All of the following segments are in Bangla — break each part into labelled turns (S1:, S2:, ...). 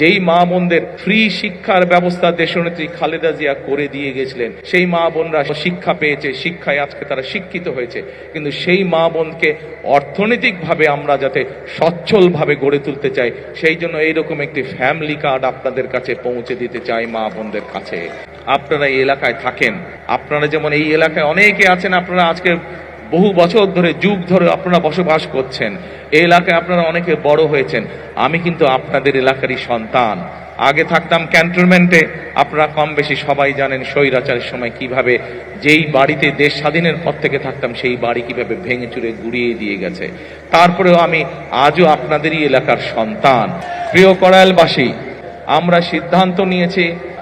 S1: যেই মা বোনদের ফ্রি শিক্ষার ব্যবস্থা দেশনেত্রী খালেদা জিয়া করে দিয়ে গেছিলেন, সেই মা বোনরা শিক্ষা পেয়েছে, শিক্ষায় আজকে তারা শিক্ষিত হয়েছে। কিন্তু সেই মা বোনকে অর্থনৈতিকভাবে আমরা যাতে সচ্ছলভাবে গড়ে তুলতে চাই, সেই জন্য এইরকম একটি ফ্যামিলি কার্ড আপনাদের কাছে পৌঁছে দিতে চাই মা বোনদের কাছে। আপনারা এই এলাকায় থাকেন। আপনারা যেমন এই এলাকায় অনেকে আছেন, আপনারা আজকে বহু বছর ধরে যুগ ধরে আপনারা বসবাস করছেন। এই এলাকায় আপনারা অনেকে বড় হয়েছেন। আমি কিন্তু আপনাদের এলাকারই সন্তান। আগে থাকতাম ক্যান্টনমেন্টে আপনারা কম বেশি সবাই জানেন স্বৈরাচারের সময় কীভাবে যেই বাড়িতে দেশ স্বাধীনের পর থেকে থাকতাম, সেই বাড়ি কীভাবে ভেঙে চুরে গুড়িয়ে দিয়ে গেছে। তারপরেও আমি আজও আপনাদেরই এলাকার সন্তান। প্রিয় করায়লবাসী আমরা সিদ্ধান্ত নিয়েছি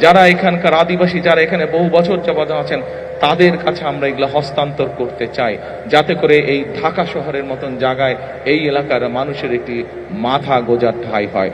S1: যারা এখানকার আদিবাসী, যারা এখানে বহু বছর যাবত আছেন, তাদের কাছে আমরা এগুলো হস্তান্তর করতে চাই। যাতে করে এই ঢাকা শহরের মতন জায়গায় এই এলাকার মানুষের একটি মাথা গোজার ঠাই হয়।